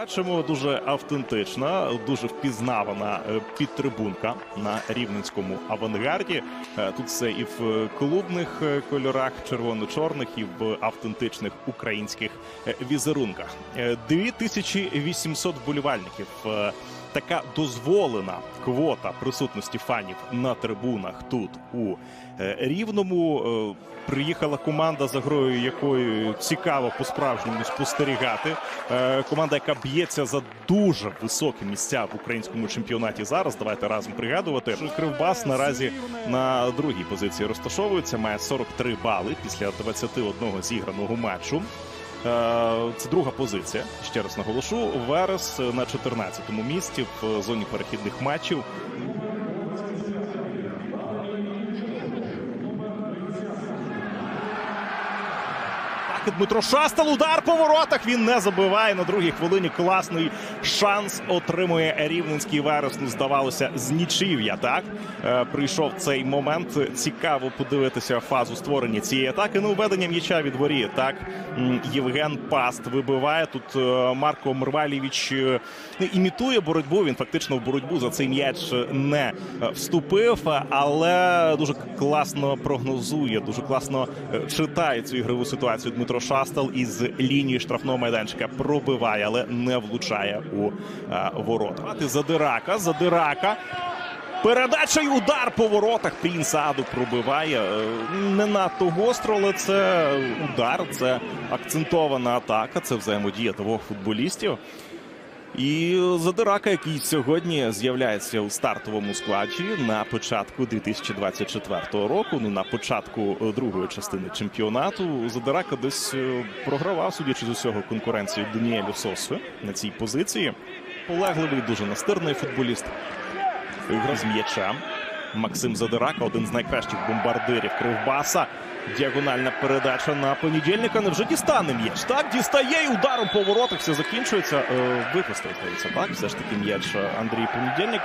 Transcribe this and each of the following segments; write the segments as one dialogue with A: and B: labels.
A: Бачимо дуже автентична, дуже впізнавана е, підтрибунка на рівненському авангарді. Е, Тут все і в клубних е, кольорах червоно-чорних, і в автентичних українських візерунках. Е, 2800 вболівальників. Така дозволена квота присутності фанів на трибунах тут у е, Рівному. Е, Приїхала команда, за грою якої цікаво по-справжньому спостерігати. Е, Команда, яка б'ється за дуже високі місця в українському чемпіонаті зараз. Давайте разом пригадувати. Кривбас наразі на другій позиції розташовується. Має 43 бали після 21 зіграного матчу. Е, Це друга позиція. Ще раз наголошу. Верес на 14-му місці в зоні перехідних матчів. Дмитро Шастал. Удар по воротах. Він не забиває на другій хвилині. Класний шанс отримує рівненський верес. Ну, здавалося, з нічів'я. Так Е, прийшов цей момент. Цікаво подивитися фазу створення цієї атаки. Ну, введення м'яча від воріт. Так Євген Паст вибиває тут. е, Марко Мервалєвич е, ну, імітує боротьбу. Він фактично в боротьбу за цей м'яч не вступив, але дуже класно прогнозує, дуже класно читає цю ігрову ситуацію. Дмитро Шастал із лінії штрафного майданчика пробиває, але не влучає у е, ворота. Задирака, Задирака. Передача й удар по воротах. Принц Аду пробиває. Е, Не надто гостро, але це удар, це акцентована атака, це взаємодія двох футболістів. І Задирака, який сьогодні з'являється у стартовому складі на початку 2024 року. Ну на початку е, другої частини чемпіонату. Задирака десь е, програвав, судячи з усього, конкуренцію Даніелю Сосу на цій позиції. Полегливий, дуже настирний футболіст. Гра з м'ячем. Максим Задирака, один з найкращих бомбардирів Кривбаса. Діагональна передача на понедільника. Невже дістане м'яч? Так, дістає і ударом по воротах. Все закінчується. Е, Випустив, здається, так. Все ж таки м'яч е, Андрій Понедільник.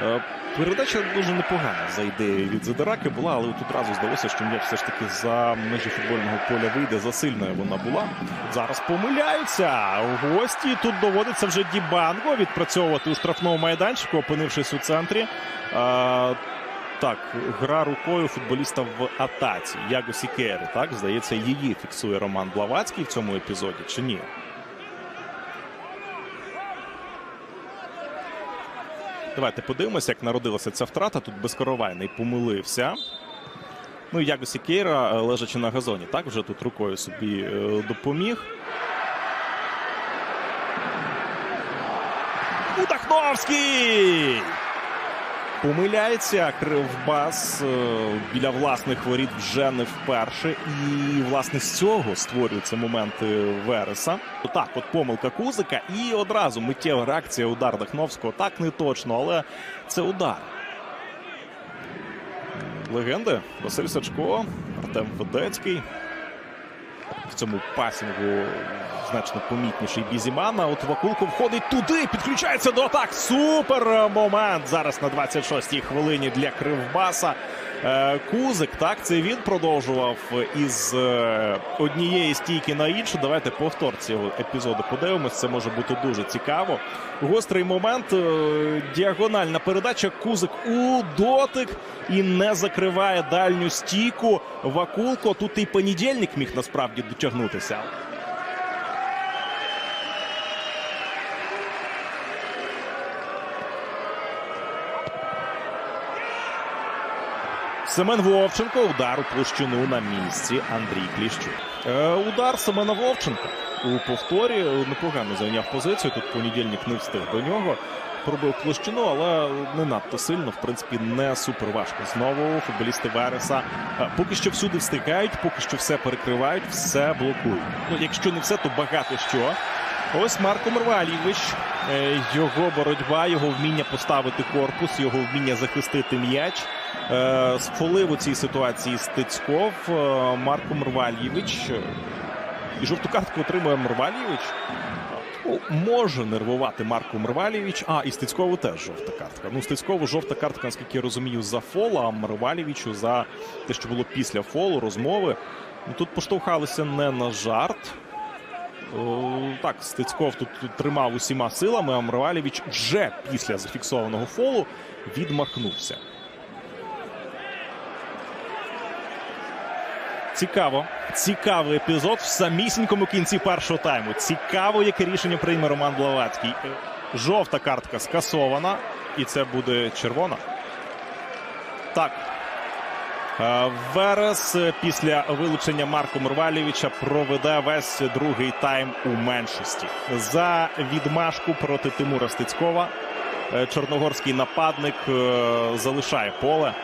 A: Е, Передача дуже непогана за ідеєю від Задираки була, але тут одразу здалося, що м'яч все ж таки за межі футбольного поля вийде. За сильною вона була. Зараз помиляються. Гості тут доводиться вже Дібанго відпрацьовувати у штрафному майданчику, опинившись у центрі. Е, так, гра рукою футболіста в атаці. Яго Сікері, так, здається, її фіксує Роман Блавацький в цьому епізоді, чи ні? Давайте подивимося, як народилася ця втрата. Тут безкоровайний помилився. Ну, Яго Сікейра, е, лежачи на газоні, так, вже тут рукою собі е, допоміг. Удахновський! Помиляється Кривбас е, біля власних воріт вже не вперше. І, власне, з цього створюються моменти Вереса. Так, от помилка Кузика, і одразу миттєва реакція удар Дахновського. Так не точно, але це удар. Легенди Василь Сачко, Артем Федецький. В цьому пасінгу значно помітніший Бізімана. От Вакулко входить туди, підключається до атак. Супер момент зараз на 26-й хвилині для Кривбаса. Е, Кузик, так, це він продовжував із е, однієї стійки на іншу. Давайте повтор цього епізоду подивимось. Це може бути дуже цікаво. Гострий момент. е, Діагональна передача. Кузик у дотик і не закриває дальню стійку. Вакулко. Тут і понедільник міг насправді дотягнутися. Семен Вовченко. Удар у площину на місці. Андрій Кліщук. Е, удар Семена Вовченка у повторі. Непогано зайняв позицію. Тут понедільник не встиг до нього. Пробив площину, але не надто сильно. В принципі, не супер важко. Знову футболісти Вереса е, поки що всюди встигають, поки що все перекривають, все блокують. Ну, якщо не все, то багато що. Ось Марко Мервалійович. Е, Його боротьба, його вміння поставити корпус, його вміння захистити м'яч. Е, Сфолив у цій ситуації Стецьков. Е, Марко Мервалійович. е, І жовту картку отримує Мервалійович. Ну, може нервувати Марко Мервалєвич. А, і Стецькову теж жовта картка. Ну, Стецькову жовта картка, наскільки я розумію, за фол, а Мервалєвичу за те, що було після фолу, розмови. Ну, тут поштовхалися не на жарт. Так, Стецьков тут тримав усіма силами, а Мрвалєвич вже після зафіксованого фолу відмахнувся. Цікаво. Цікавий епізод в самісінькому кінці першого тайму. Цікаво, яке рішення прийме Роман Блаватський. Е, Жовта картка скасована, і це буде червона. Так. Е, Верес е, після вилучення Марко Мурвалєвича проведе весь другий тайм у меншості. За відмашку проти Тимура Стецькова чорногорський нападник залишає поле.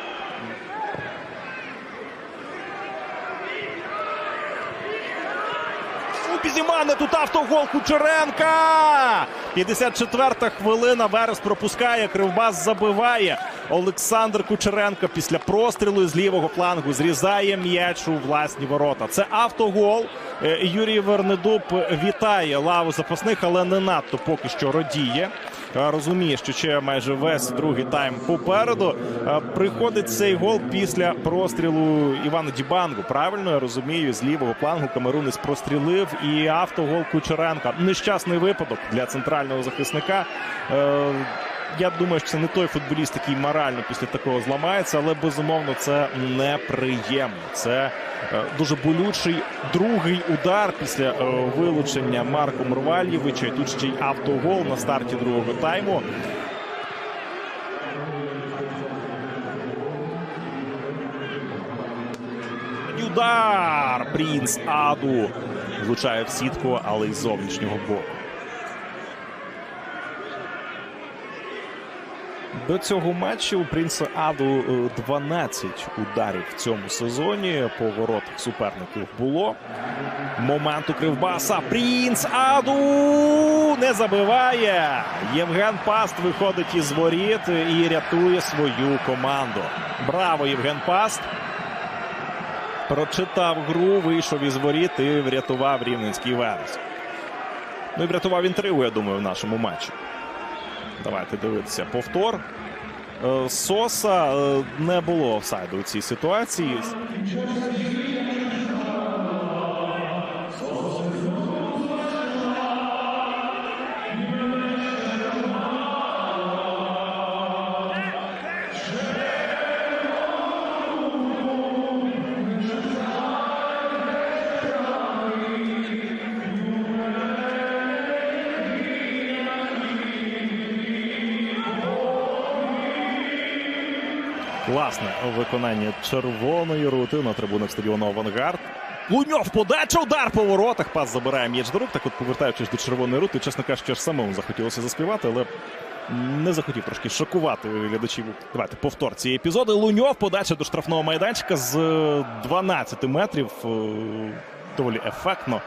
A: У Пізімане тут автогол Кучеренка. 54-та хвилина. Верес пропускає. Кривбас забиває. Олександр Кучеренко після прострілу з лівого флангу зрізає м'яч у власні ворота. Це автогол. Е, Юрій Вернедуб вітає лаву запасних, але не надто поки що радіє. Е, Розуміє, що ще майже весь другий тайм попереду. Е, Приходить цей гол після прострілу Івана Дібангу. Правильно я розумію, з лівого плангу Камерунець прострілив і автогол Кучеренка. Нещасний випадок для центрального захисника. Я думаю, що це не той футболіст, який морально після такого зламається, але безумовно це неприємно. Це е, дуже болючий другий удар після е, вилучення Марко Мурвальєвича. І тут ще й автогол на старті другого тайму. Удар! Принц Аду влучає в сітку, але й зовнішнього боку. До цього матчу у Принца Аду е, 12 ударів в цьому сезоні. По воротах суперників було. Момент у Кривбаса. Принц Аду не забиває. Євген Паст виходить із воріт і рятує свою команду. Браво, Євген Паст. Прочитав гру, вийшов із воріт і врятував рівненський верес. Ну і врятував інтригу, я думаю, в нашому матчі. Давайте дивитися повтор. Е, Соса е, не було офсайду у цій ситуації. Класне виконання червоної рути на трибунах стадіону Авангард. Луньов подача, удар по воротах. Пас забирає м'яч до рук. Так от повертаючись до червоної рути, чесно кажучи, аж самому захотілося заспівати, але не захотів трошки шокувати глядачів. Давайте повтор цієї епізоди. Луньов подача до штрафного майданчика з е, 12 метрів. Е, Доволі ефектно.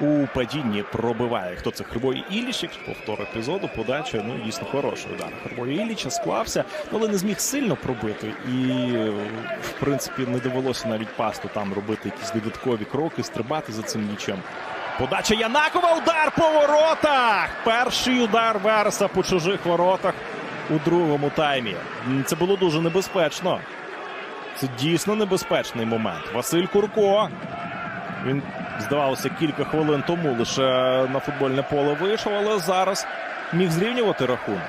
A: У падінні пробиває. Хто це Хрибой Ілічик? Повтор епізоду. Подача. Ну, дійсно хороший удар. Хрибой Іліча склався, але не зміг сильно пробити. І, в принципі, не довелося навіть пасту там робити якісь додаткові кроки, стрибати за цим нічим. Подача Янакова. Удар по воротах. Перший удар Вереса по чужих воротах у другому таймі. Це було дуже небезпечно. Це дійсно небезпечний момент. Василь Курко. Він, здавалося, кілька хвилин тому лише на футбольне поле вийшов, але зараз міг зрівнювати рахунок.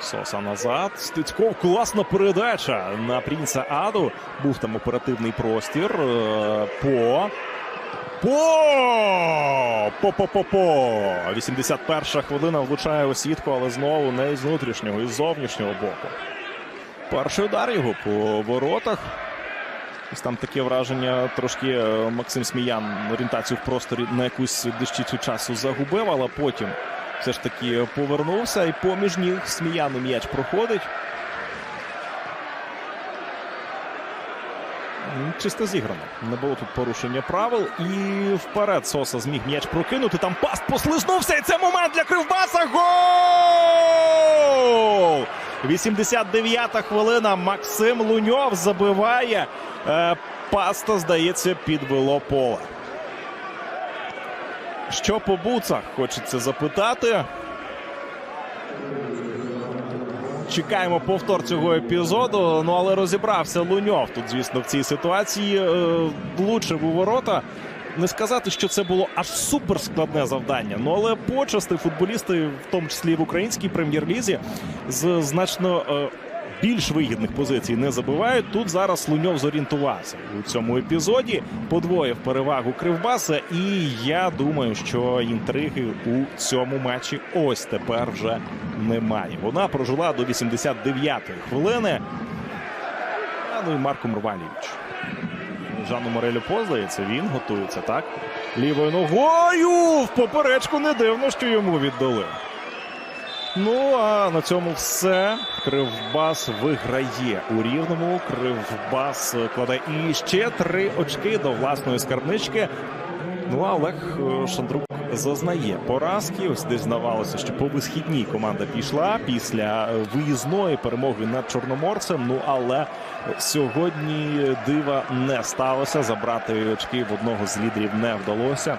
A: Соса назад. Стецьков. Класна передача на Принца Аду. Був там оперативний простір. Е, По. По! По-по-по-по! 81 хвилина влучає у сітку, але знову не з внутрішнього, із зовнішнього боку. Перший удар його по воротах. Ось там таке враження трошки е, Максим Сміян орієнтацію в просторі на якусь дещицю часу загубив, але потім все ж таки повернувся і поміж ніг Сміяну м'яч проходить. Чисто зіграно. Не було тут порушення правил. І вперед Соса зміг м'яч прокинути. Там паст послизнувся. І це момент для Кривбаса. Гол! 89-та хвилина. Максим Луньов забиває. Е, Паста, здається, підвело поле. Що по буцах? Хочеться запитати. Чекаємо повтор цього епізоду. Ну але розібрався Луньов. Тут, звісно, в цій ситуації е, влучив у ворота. Не сказати, що це було аж суперскладне завдання. Ну але почасти футболісти, в тому числі в українській прем'єр-лізі, з значно е, більш вигідних позицій не забивають. Тут зараз Луньов зорієнтувався у цьому епізоді. Подвоїв перевагу Кривбаса, і я думаю, що інтриги у цьому матчі ось тепер вже немає. Вона прожила до 89-ї хвилини. Ну і Марко Мрвалівич. Жанну Морелю поздається, він готується, так? Лівою ногою в поперечку не дивно, що йому віддали. Ну а на цьому все. Кривбас виграє у рівному. Кривбас кладе і ще три очки до власної скарбнички. Ну а Олег е, Шандрук зазнає поразки. Ось десь здавалося, що по висхідній команда пішла після е, виїзної перемоги над Чорноморцем. Ну але сьогодні дива не сталося. Забрати очки в одного з лідерів не вдалося.